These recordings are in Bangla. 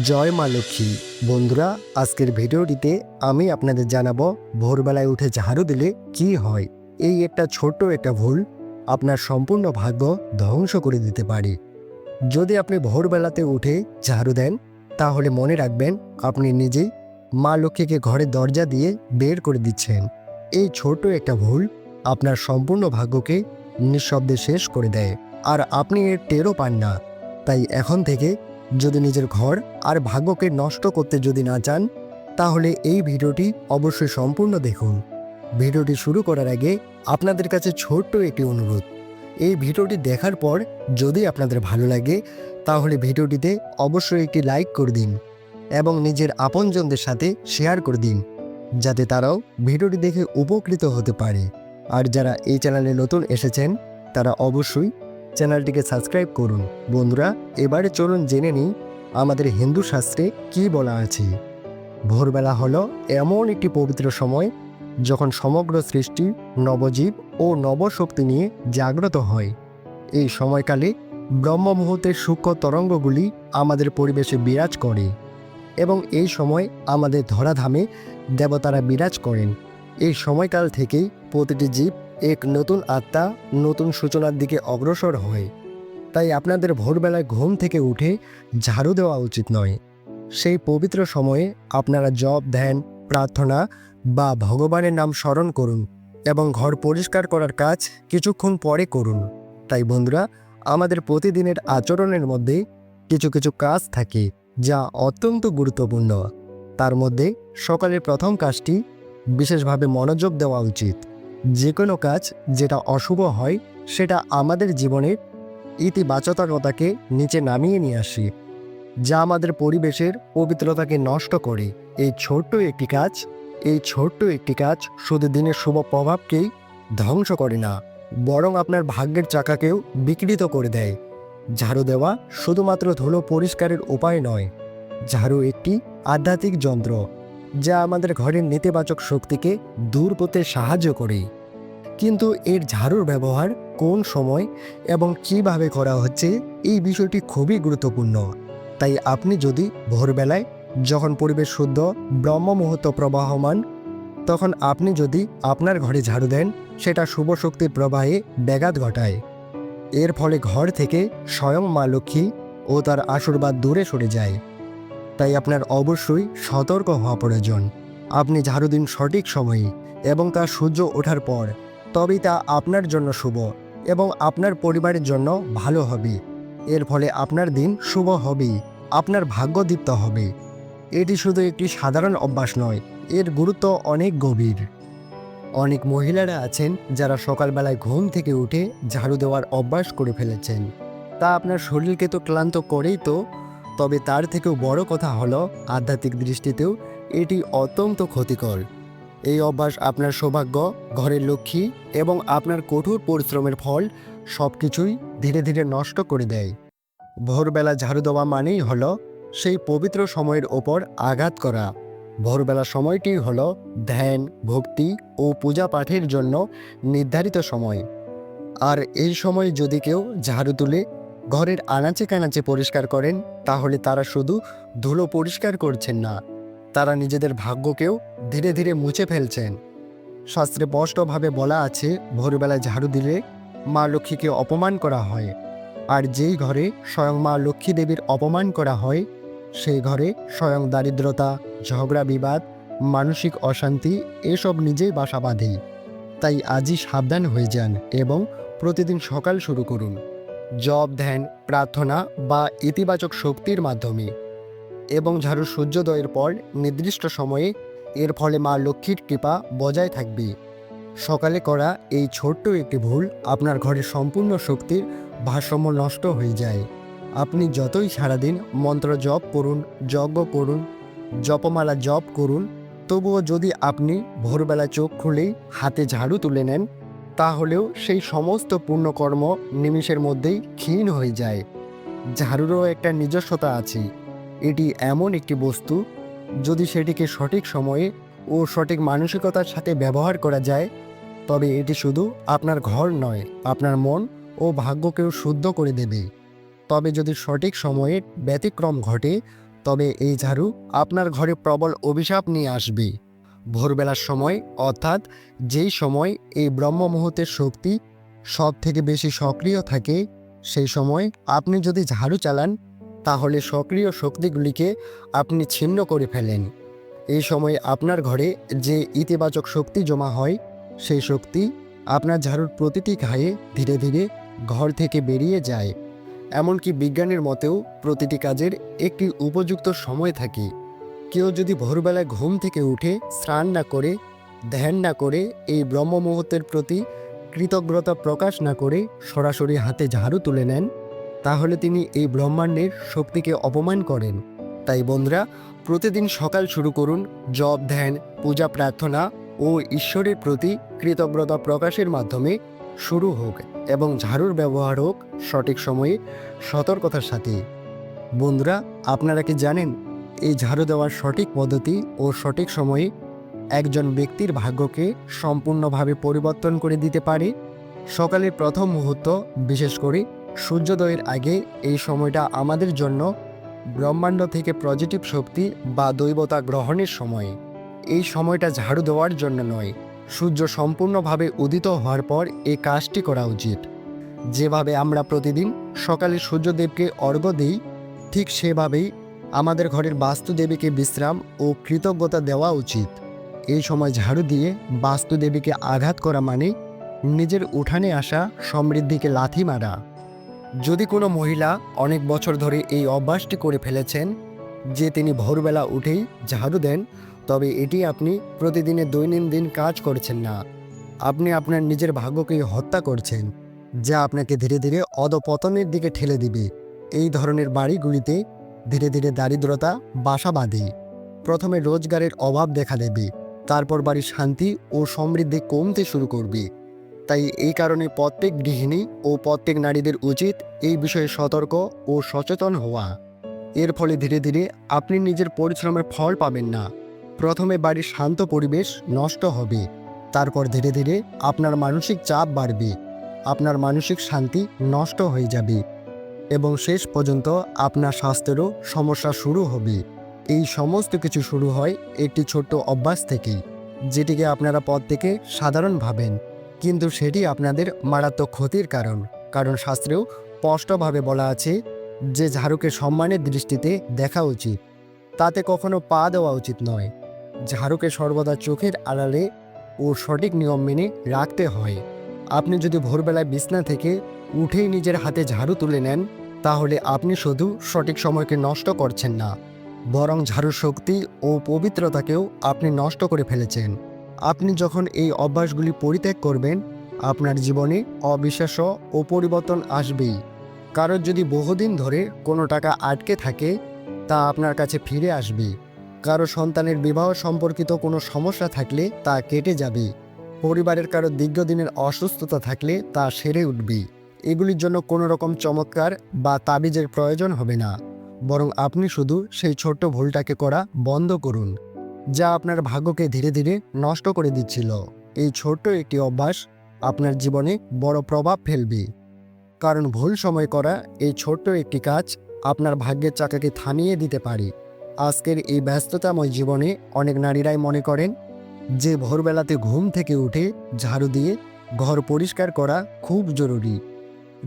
জয় মা লক্ষ্মী। বন্ধুরা, আজকের ভিডিওটিতে আমি আপনাদের জানাব, ভোরবেলায় উঠে ঝাড়ু দিলে কি হয়? এই একটা ছোট্ট একটা ভুল আপনার সম্পূর্ণ ভাগ্য ধ্বংস করে দিতে পারে। যদি আপনি ভোরবেলাতে উঠে ঝাড়ু দেন, তাহলে মনে রাখবেন আপনি নিজেই মা লক্ষ্মীকে ঘরের দরজা দিয়ে বের করে দিচ্ছেন। এই ছোট্ট একটা ভুল আপনার সম্পূর্ণ ভাগ্যকে নিঃশব্দে শেষ করে দেয়। আর আপনি এর টেরও পান না। তাই এখন থেকে যদি নিজের ঘর আর ভাগ্যকে নষ্ট করতে যদি না চান, তাহলে এই ভিডিওটি অবশ্যই সম্পূর্ণ দেখুন। ভিডিওটি শুরু করার আগে আপনাদের কাছে ছোট্ট একটি অনুরোধ। এই ভিডিওটি দেখার পর যদি আপনাদের ভালো লাগে, তাহলে ভিডিওটিতে অবশ্যই একটি লাইক করে দিন এবং নিজের আপনজনদের সাথে শেয়ার করে দিন, যাতে তারাও ভিডিওটি দেখে উপকৃত হতে পারে। আর যারা এই চ্যানেলে নতুন এসেছেন, তারা অবশ্যই চ্যানেলটিকে সাবস্ক্রাইব করুন। বন্ধুরা, এবারে চলুন জেনে নিই আমাদের হিন্দু শাস্ত্রে কি বলা আছে। ভোরবেলা হলো এমন একটি পবিত্র সময় যখন সমগ্র সৃষ্টি, নবজীব ও নবশক্তি নিয়ে জাগ্রত হয়। এই সময়কালে ব্রহ্ম মুহূর্তের সূক্ষ্ম তরঙ্গগুলি আমাদের পরিবেশে বিরাজ করে এবং এই সময় আমাদের ধরাধামে দেবতারা বিরাজ করেন। এই সময়কাল থেকেই প্রতিটি জীব এক নতুন আত্মা নতুন সূচনার দিকে অগ্রসর হয়। তাই আপনাদের ভোরবেলায় ঘুম থেকে উঠে ঝাড়ু দেওয়া উচিত নয়। সেই পবিত্র সময়ে আপনারা জপ, ধ্যান, প্রার্থনা বা ভগবানের নাম স্মরণ করুন এবং ঘর পরিষ্কার করার কাজ কিছুক্ষণ পরে করুন। তাই বন্ধুরা, আমাদের প্রতিদিনের আচরণের মধ্যে কিছু কিছু কাজ থাকে যা অত্যন্ত গুরুত্বপূর্ণ। তার মধ্যে সকালের প্রথম কাজটি বিশেষভাবে মনোযোগ দেওয়া উচিত। যে কোনো কাজ যেটা অশুভ হয়, সেটা আমাদের জীবনের ইতিবাচকতাকে নিচে নামিয়ে নিয়ে আসে, যা আমাদের পরিবেশের পবিত্রতাকে নষ্ট করে। এই ছোট্ট একটি কাজ, এই ছোট্ট একটি কাজ শুধু দিনের শুভ প্রভাবকেই ধ্বংস করে না, বরং আপনার ভাগ্যের চাকাকেও বিকৃত করে দেয়। ঝাড়ু দেওয়া শুধুমাত্র ধুলো পরিষ্কারের উপায় নয়, ঝাড়ু একটি আধ্যাত্মিক যন্ত্র। যা আমাদের ঘরের নেতিবাচক শক্তিকে দূর করতে সাহায্য করে। কিন্তু এর ঝাড়ুর ব্যবহার কোন সময় এবং কীভাবে করা হচ্ছে এই বিষয়টি খুবই গুরুত্বপূর্ণ। তাই আপনি যদি ভোরবেলায় যখন পরিবেশ শুদ্ধ, ব্রহ্ম মুহূর্ত প্রবাহমান, তখন আপনি যদি আপনার ঘরে ঝাড়ু দেন, সেটা শুভ শক্তির প্রবাহে ব্যাঘাত ঘটায়। এর ফলে ঘর থেকে স্বয়ং মা লক্ষ্মী ও তার আশীর্বাদ দূরে সরে যায়। তাই আপনার অবশ্যই সতর্ক হওয়া প্রয়োজন। আপনি ঝাড়ু দিন সঠিক সময়ে এবং তা সূর্য ওঠার পর, তবেই তা আপনার জন্য শুভ এবং আপনার পরিবারের জন্য ভালো হবে। এর ফলে আপনার দিন শুভ হবেই আপনার ভাগ্যদীপ্ত হবে। এটি শুধু একটি সাধারণ অভ্যাস নয়, এর গুরুত্ব অনেক গভীর। অনেক মহিলারা আছেন যারা সকালবেলায় ঘুম থেকে উঠে ঝাড়ু দেওয়ার অভ্যাস করে ফেলেছেন। তা আপনার শরীরকে তো ক্লান্ত করেই তো তবে তার থেকেও বড় কথা হলো আধ্যাত্মিক দৃষ্টিতেও এটি অত্যন্ত ক্ষতিকর। এই অভ্যাস আপনার সৌভাগ্য, ঘরের লক্ষ্মী এবং আপনার কঠোর পরিশ্রমের ফল সব কিছুই ধীরে ধীরে নষ্ট করে দেয়। ভোরবেলা ঝাড়ু দেওয়া মানেই হলো সেই পবিত্র সময়ের ওপর আঘাত করা। ভোরবেলা সময়টি হল ধ্যান, ভক্তি ও পূজা পাঠের জন্য নির্ধারিত সময়। আর এই সময় যদি কেউ ঝাড়ু তুলে ঘরের আনাচে কানাচে পরিষ্কার করেন, তাহলে তারা শুধু ধুলো পরিষ্কার করছেন না, তারা নিজেদের ভাগ্যকেও ধীরে ধীরে মুছে ফেলছেন। শাস্ত্রে স্পষ্টভাবে বলা আছে, ভোরবেলায় ঝাড়ু দিলে মা লক্ষ্মীকে অপমান করা হয়, আর যেই ঘরে স্বয়ং মা লক্ষ্মী দেবীর অপমান করা হয়, সেই ঘরে স্বয়ং দারিদ্রতা, ঝগড়া বিবাদ, মানসিক অশান্তি এসব নিজেই বাসা বাঁধে। তাই আজই সাবধান হয়ে যান এবং প্রতিদিন সকাল শুরু করুন। জব, ধ্যান, প্রার্থনা বা ইতিবাচক শক্তির মাধ্যমে। এবং ঝাড়ু সূর্যোদয়ের পর নির্দিষ্ট সময়ে এর ফলে মা লক্ষ্মীর কৃপা বজায় থাকবে। সকালে করা এই ছোট্ট একটি ভুল আপনার ঘরের সম্পূর্ণ শক্তির ভারসাম্য নষ্ট হয়ে যায়। আপনি যতই সারাদিন মন্ত্র জপ করুন, যজ্ঞ করুন, জপমালা জপ করুন, তবুও যদি আপনি ভোরবেলা চোখ খুলেই হাতে ঝাড়ু তুলে নেন তাহলেও সেই সমস্ত পুণ্যকর্ম নিমিষের মধ্যেই ক্ষীণ হয়ে যায়। ঝাড়ুরও একটা নিজস্বতা আছে। এটি এমন একটি বস্তু, যদি সেটিকে সঠিক সময়ে ও সঠিক মানসিকতার সাথে ব্যবহার করা যায়, তবে এটি শুধু আপনার ঘর নয়, আপনার মন ও ভাগ্যকেও শুদ্ধ করে দেবে। তবে যদি সঠিক সময়ে ব্যতিক্রম ঘটে, তবে এই ঝাড়ু আপনার ঘরে প্রবল অভিশাপ নিয়ে আসবে। ভোরবেলার সময়, অর্থাৎ যেই সময় এই ব্রহ্ম মুহূর্তের শক্তি সব থেকে বেশি সক্রিয় থাকে, সেই সময় আপনি যদি ঝাড়ু চালান, তাহলে সক্রিয় শক্তিগুলিকে আপনি ছিন্ন করে ফেলেন। এই সময় আপনার ঘরে যে ইতিবাচক শক্তি জমা হয়, সেই শক্তি আপনার ঝাড়ুর প্রতিটি ঘায়ে ধীরে ধীরে ঘর থেকে বেরিয়ে যায়। এমনকি বিজ্ঞানের মতেও প্রতিটি কাজের একটি উপযুক্ত সময় থাকে। কেউ যদি ভোরবেলায় ঘুম থেকে উঠে স্নান না করে, ধ্যান না করে এই ব্রহ্ম মুহূর্তের প্রতি কৃতজ্ঞতা প্রকাশ না করে সরাসরি হাতে ঝাড়ু তুলে নেন, তাহলে তিনি এই ব্রহ্মাণ্ডের শক্তিকে অপমান করেন। তাই বন্ধুরা, প্রতিদিন সকাল শুরু করুন জপ, ধ্যান, পূজা, প্রার্থনা ও ঈশ্বরের প্রতি কৃতজ্ঞতা প্রকাশের মাধ্যমে শুরু হোক এবং ঝাড়ুর ব্যবহার হোক সঠিক সময়ে সতর্কতার সাথে। বন্ধুরা, আপনারা কি জানেন এই ঝাড়ু দেওয়ার সঠিক পদ্ধতি ও সঠিক সময়ে একজন ব্যক্তির ভাগ্যকে সম্পূর্ণভাবে পরিবর্তন করে দিতে পারে। সকালের প্রথম মুহূর্ত, বিশেষ করে সূর্যোদয়ের আগে, এই সময়টা আমাদের জন্য ব্রহ্মাণ্ড থেকে পজিটিভ শক্তি বা দৈবতা গ্রহণের সময়। এই সময়টা ঝাড়ু দেওয়ার জন্য নয়, সূর্য সম্পূর্ণভাবে উদিত হওয়ার পর এই কাজটি করা উচিত। যেভাবে আমরা প্রতিদিন সকালে সূর্যদেবকে অর্ঘ্য দিই, ঠিক সেভাবেই আমাদের ঘরের বাস্তুদেবীকে বিশ্রাম ও কৃতজ্ঞতা দেওয়া উচিত। এই সময় ঝাড়ু দিয়ে বাস্তুদেবীকে আঘাত করা মানে নিজের উঠানে আসা সমৃদ্ধিকে লাথি মারা। যদি কোনো মহিলা অনেক বছর ধরে এই অভ্যাসটি করে ফেলেছেন যে তিনি ভোরবেলা উঠেই ঝাড়ু দেন, তবে এটি আপনি প্রতিদিনের দৈনন্দিন কাজ করছেন না। আপনি আপনার নিজের ভাগ্যকে হত্যা করছেন, যা আপনাকে ধীরে ধীরে অধপতনের দিকে ঠেলে দিবে। এই ধরনের বাড়িগুলিতে ধীরে ধীরে দারিদ্রতা বাসা বাঁধে। প্রথমে রোজগারের অভাব দেখা দেবে, তারপর বাড়ির শান্তি ও সমৃদ্ধি কমতে শুরু করবে। তাই এই কারণে প্রত্যেক গৃহিণী ও প্রত্যেক নারীদের উচিত এই বিষয়ে সতর্ক ও সচেতন হওয়া। এর ফলে ধীরে ধীরে আপনি নিজের পরিশ্রমের ফল পাবেন না। প্রথমে বাড়ির শান্ত পরিবেশ নষ্ট হবে, তারপর ধীরে ধীরে আপনার মানসিক চাপ বাড়বে, আপনার মানসিক শান্তি নষ্ট হয়ে যাবে। এবং শেষ পর্যন্ত আপনার স্বাস্থ্যেরও সমস্যা শুরু হবে। এই সমস্ত কিছু শুরু হয় একটি ছোট্ট অভ্যাস থেকেই, যেটিকে আপনারা পদ থেকে সাধারণ ভাবেন। কিন্তু সেটি আপনাদের মারাত্মক ক্ষতির কারণ কারণ শাস্ত্রেও স্পষ্টভাবে বলা আছে, যে ঝাড়ুকে সম্মানের দৃষ্টিতে দেখা উচিত, তাতে কখনো পা দেওয়া উচিত নয়। ঝাড়ুকে সর্বদা চোখের আড়ালে ও সঠিক নিয়ম মেনে রাখতে হয়। আপনি যদি ভোরবেলায় বিছনা থেকে উঠেই নিজের হাতে ঝাড়ু তুলে নেন তাহলে আপনি শুধু সঠিক সময়কে নষ্ট করছেন না, বরং ঝাড়ুর শক্তি ও পবিত্রতাকেও আপনি নষ্ট করে ফেলেছেন। আপনি যখন এই অভ্যাসগুলি পরিত্যাগ করবেন, আপনার জীবনে অবিশ্বাস্য ও পরিবর্তন আসবেই। কারোর যদি বহুদিন ধরে কোনো টাকা আটকে থাকে, তা আপনার কাছে ফিরে আসবে। কারও সন্তানের বিবাহ সম্পর্কিত কোনো সমস্যা থাকলে তা কেটে যাবে। পরিবারের কারও দীর্ঘদিনের অসুস্থতা থাকলে তা সেরে উঠবে। এগুলির জন্য কোনো রকম চমৎকার বা তাবিজের প্রয়োজন হবে না। বরং আপনি শুধু সেই ছোট্ট ভুলটাকে করা বন্ধ করুন, যা আপনার ভাগ্যকে ধীরে ধীরে নষ্ট করে দিচ্ছিল। এই ছোট্ট একটি অভ্যাস আপনার জীবনে বড় প্রভাব ফেলবে। কারণ ভুল সময় করা এই ছোট্ট একটি কাজ আপনার ভাগ্যের চাকাকে থামিয়ে দিতে পারে। আজকের এই ব্যস্ততাময় জীবনে অনেক নারীরাই মনে করেন, যে ভোরবেলাতে ঘুম থেকে উঠে ঝাড়ু দিয়ে ঘর পরিষ্কার করা খুব জরুরি।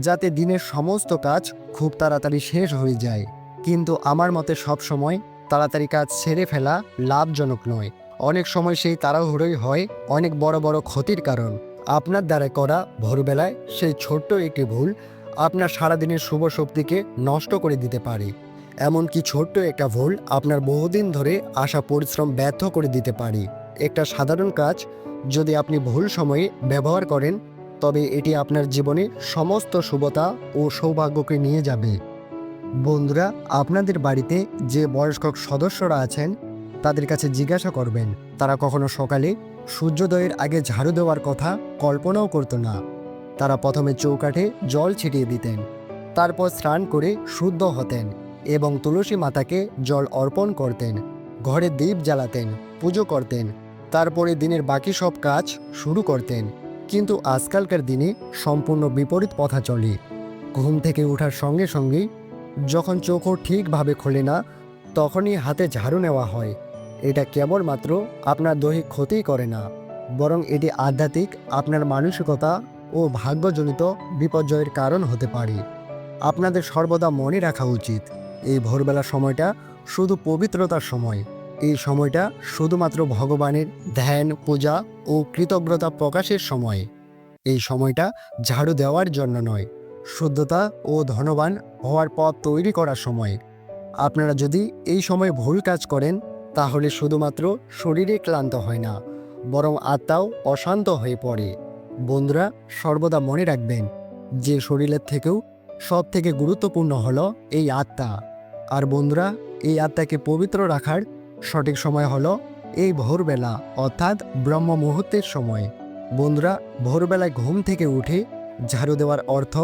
যাতে দিনের সমস্ত কাজ খুব তাড়াতাড়ি শেষ হয়ে যায়। কিন্তু আমার মতে সব সময় তাড়াতাড়ি কাজ সেরে ফেলা লাভজনক নয়। অনেক সময় সেই তাড়াহুড়োই হয় অনেক বড় বড় ক্ষতির কারণ। আপনার দ্বারা করা ভোরবেলায় সেই ছোট্ট একটি ভুল আপনার সারাদিনের শুভ শক্তিকে নষ্ট করে দিতে পারে। এমনকি ছোট্ট একটা ভুল আপনার বহুদিন ধরে আসা পরিশ্রম ব্যর্থ করে দিতে পারে। একটা সাধারণ কাজ যদি আপনি ভুল সময়ে ব্যবহার করেন তবে এটি আপনার জীবনে সমস্ত শুভতা ও সৌভাগ্যকে নিয়ে যাবে। বন্ধুরা, আপনাদের বাড়িতে যে বয়স্ক সদস্যরা আছেন, তাদের কাছে জিজ্ঞাসা করবেন। তারা কখনো সকালে সূর্যোদয়ের আগে ঝাড়ু দেওয়ার কথা কল্পনাও করতো না। তারা প্রথমে চৌকাঠে জল ছিটিয়ে দিতেন, তারপর স্নান করে শুদ্ধ হতেন এবং তুলসী মাতাকে জল অর্পণ করতেন, ঘরে দীপ জ্বালাতেন, পুজো করতেন, তারপরে দিনের বাকি সব কাজ শুরু করতেন। কিন্তু আজকালকার দিনে সম্পূর্ণ বিপরীত পথা চলে। ঘুম থেকে ওঠার সঙ্গে সঙ্গেই যখন চোখও ঠিকভাবে খোলে না, তখনই হাতে ঝাড়ু নেওয়া হয়। এটা কেবলমাত্র আপনার দৈহিক ক্ষতিই করে না, বরং এটি আধ্যাত্মিক, আপনার মানসিকতা ও ভাগ্যজনিত বিপর্যয়ের কারণ হতে পারে। আপনাদের সর্বদা মনে রাখা উচিত, এই ভোরবেলা সময়টা শুধু পবিত্রতার সময়। এই সময়টা শুধুমাত্র ভগবানের ধ্যান, পূজা ও কৃতজ্ঞতা প্রকাশের সময়। এই সময়টা ঝাড়ু দেওয়ার জন্য নয়, শুদ্ধতা ও ধনবান হওয়ার পথ তৈরি করার সময়। আপনারা যদি এই সময় ভুল কাজ করেন, তাহলে শুধুমাত্র শরীরে ক্লান্ত হয় না, বরং আত্মাও অশান্ত হয়ে পড়ে। বন্ধুরা, সর্বদা মনে রাখবেন, যে শরীরের থেকেও সব থেকে গুরুত্বপূর্ণ হলো এই আত্মা। আর বন্ধুরা, এই আত্মাকে পবিত্র রাখার সঠিক সময় হলো এই ভোরবেলা, অর্থাৎ ব্রহ্ম মুহূর্তের সময়। বন্ধুরা, ভোরবেলায় ঘুম থেকে উঠে ঝাড়ু দেওয়ার অর্থ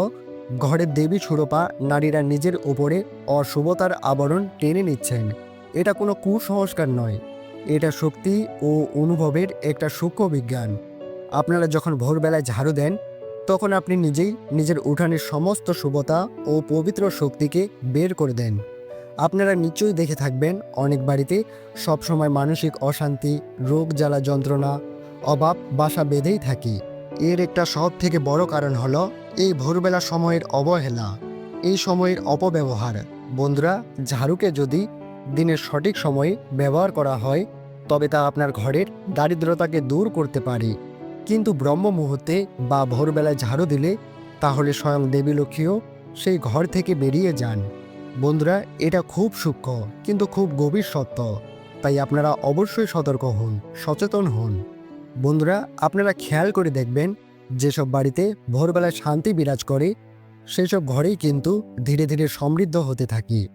ঘরের দেবী সুরপা নারীরা নিজের উপরে অশুভতার আবরণ টেনে নিচ্ছেন। এটা কোনো কুসংস্কার নয়। এটা শক্তি ও অনুভবের একটা সূক্ষ্ম বিজ্ঞান। আপনারা যখন ভোরবেলায় ঝাড়ু দেন, তখন আপনি নিজেই নিজের উঠানের সমস্ত শুভতা ও পবিত্র শক্তিকে বের করে দেন। আপনারা নিশ্চয়ই দেখে থাকবেন অনেক বাড়িতে সবসময় মানসিক অশান্তি, রোগ জ্বালা যন্ত্রণা, অভাব, বাসা বেঁধেই থাকি। এর একটা সব থেকে বড় কারণ হলো এই ভোরবেলা সময়ের অবহেলা, এই সময়ের অপব্যবহার। বন্ধুরা, ঝাড়ুকে যদি দিনের সঠিক সময়ে ব্যবহার করা হয়, তবে তা আপনার ঘরের দারিদ্রতাকে দূর করতে পারে। কিন্তু ব্রহ্ম মুহূর্তে বা ভোরবেলায় ঝাড়ু দিলে, তাহলে স্বয়ং দেবী লক্ষ্মীও সেই ঘর থেকে বেরিয়ে যান। বন্ধুরা, এটা খুব সূক্ষ্ম, কিন্তু খুব গভীর সত্য। তাই আপনারা অবশ্যই সতর্ক হন, সচেতন হন। বন্ধুরা, আপনারা খেয়াল করে দেখবেন, যেসব বাড়িতে ভোরবেলায় শান্তি বিরাজ করে, সেসব ঘরেই কিন্তু ধীরে ধীরে সমৃদ্ধ হতে থাকি।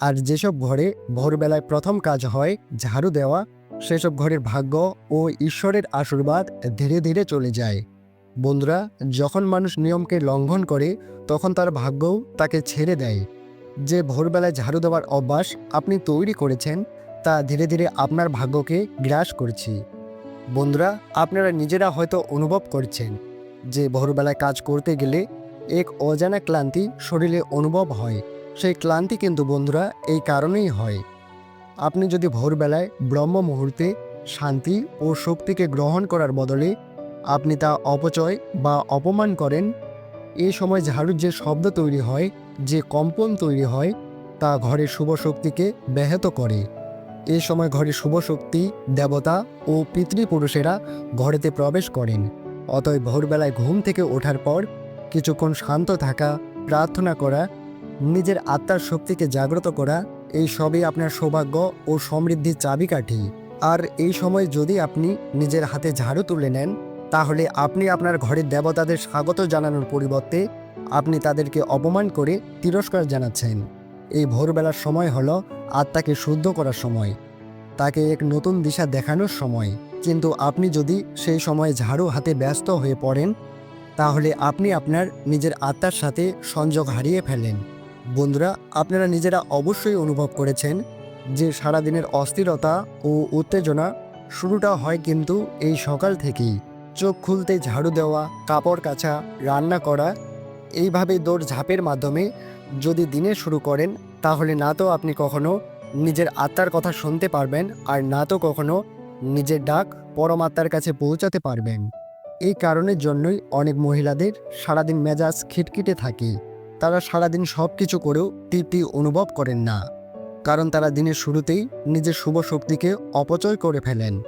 আর যেসব ঘরে ভোরবেলায় প্রথম কাজ হয় ঝাড়ু দেওয়া, সেসব ঘরের ভাগ্য ও ঈশ্বরের আশীর্বাদ ধীরে ধীরে চলে যায়। বন্ধুরা, যখন মানুষ নিয়মকে লঙ্ঘন করে, তখন তার ভাগ্যও তাকে ছেড়ে দেয়। যে ভোরবেলায় ঝাড়ু দেওয়ার অভ্যাস আপনি তৈরি করেছেন, তা ধীরে ধীরে আপনার ভাগ্যকে গ্রাস করছি। বন্ধুরা, আপনারা নিজেরা হয়তো অনুভব করছেন যে ভোরবেলায় কাজ করতে গেলে এক অজানা ক্লান্তি শরীরে অনুভব হয়। সেই ক্লান্তি কিন্তু, বন্ধুরা, এই কারণেই হয়। আপনি যদি ভোরবেলায় ব্রহ্ম মুহূর্তে শান্তি ও শক্তিকে গ্রহণ করার বদলে আপনি তা অপচয় বা অপমান করেন এই সময় ঝাড়ুর যে শব্দ তৈরি হয় যে কম্পন তৈরি হয়, তা ঘরের শুভ শক্তিকে ব্যাহত করে। এই সময় ঘরে শুভ শক্তি দেবতা ও পিতৃপুরুষেরা ঘরেতে প্রবেশ করেন। অতএব ভোরবেলায় ঘুম থেকে ওঠার পর কিছুক্ষণ শান্ত থাকা, প্রার্থনা করা, নিজের আত্মার শক্তিকে জাগ্রত করা, এই সবই আপনার সৌভাগ্য ও সমৃদ্ধির চাবিকাঠি। আর এই সময় যদি আপনি নিজের হাতে ঝাড়ু তুলে নেন, তাহলে আপনি আপনার ঘরের দেবতাদের স্বাগত জানানোর পরিবর্তে আপনি তাদেরকে অপমান করে তিরস্কার জানাচ্ছেন। এই ভোরবেলার সময় হলো আত্মাকে শুদ্ধ করার সময়, তাকে এক নতুন দিশা দেখানোর সময়। কিন্তু আপনি যদি সেই সময় ঝাড়ু হাতে ব্যস্ত হয়ে পড়েন, তাহলে আপনি আপনার নিজের আত্মার সাথে সংযোগ হারিয়ে ফেলেন। বন্ধুরা, আপনারা নিজেরা অবশ্যই অনুভব করেছেন যে সারাদিনের অস্থিরতা ও উত্তেজনা শুরুটা হয় কিন্তু এই সকাল থেকেই। চোখ খুলতে ঝাড়ু দেওয়া, কাপড় কাচা, রান্না করা এইভাবে দৌড় ঝাঁপের মাধ্যমে যদি দিনে শুরু করেন, তাহলে না তো আপনি কখনো নিজের আত্মার কথা শুনতে পারবেন আর না তো কখনো নিজের ডাক পরমাত্মার কাছে পৌঁছাতে পারবেন। এই কারণের জন্যই অনেক মহিলাদের সারাদিন মেজাজ খিটখিটে থাকে। তারা সারাদিন সব কিছু করেও তৃপ্তি অনুভব করেন না। কারণ তারা দিনের শুরুতেই নিজের শুভ শক্তিকে অপচয় করে ফেলেন।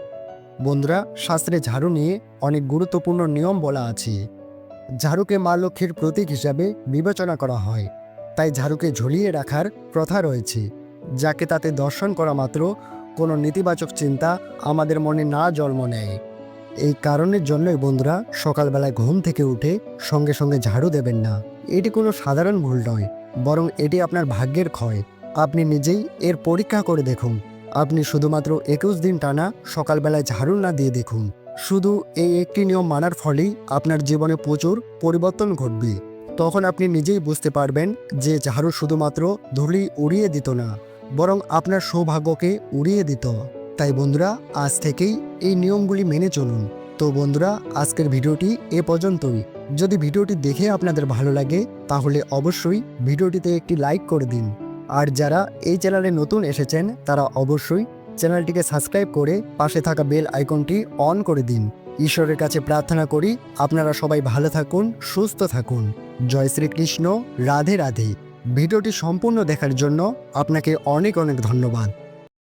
বন্ধুরা, শাস্ত্রে ঝাড়ু নিয়ে অনেক গুরুত্বপূর্ণ নিয়ম বলা আছে। ঝাড়ুকে মা লক্ষ্মীর প্রতীক হিসাবে বিবেচনা করা হয়। তাই ঝাড়ুকে ঝুলিয়ে রাখার প্রথা রয়েছে, যাকে তাতে দর্শন করা মাত্র কোনো নেতিবাচক চিন্তা আমাদের মনে না জন্ম নেয়। এই কারণের জন্যই বন্ধুরা সকালবেলায় ঘুম থেকে উঠে সঙ্গে সঙ্গে ঝাড়ু দেবেন না। এটি কোনো সাধারণ ভুল নয়, বরং এটি আপনার ভাগ্যের ক্ষয়। আপনি নিজেই এর পরীক্ষা করে দেখুন। আপনি শুধুমাত্র একুশ দিন টানা সকালবেলায় ঝাড়ু না দিয়ে দেখুন। শুধু এই একটি নিয়ম মানার ফলেই আপনার জীবনে প্রচুর পরিবর্তন ঘটবে। তখন আপনি নিজেই বুঝতে পারবেন যে ঝাড়ু শুধুমাত্র ধুলি উড়িয়ে দিত না, বরং আপনার সৌভাগ্যকে উড়িয়ে দিত। তাই বন্ধুরা, আজ থেকেই এই নিয়মগুলি মেনে চলুন। তো বন্ধুরা, আজকের ভিডিওটি এ পর্যন্তই। যদি ভিডিওটি দেখে আপনাদের ভালো লাগে, তাহলে অবশ্যই ভিডিওটিতে একটি লাইক করে দিন। আর যারা এই চ্যানেলে নতুন এসেছেন, তারা অবশ্যই চ্যানেলটিকে সাবস্ক্রাইব করে পাশে থাকা বেল আইকনটি অন করে দিন। ঈশ্বরের কাছে প্রার্থনা করি, আপনারা সবাই ভালো থাকুন, সুস্থ থাকুন। জয় শ্রীকৃষ্ণ, রাধে রাধে। ভিডিওটি সম্পূর্ণ দেখার জন্য আপনাকে অনেক অনেক ধন্যবাদ।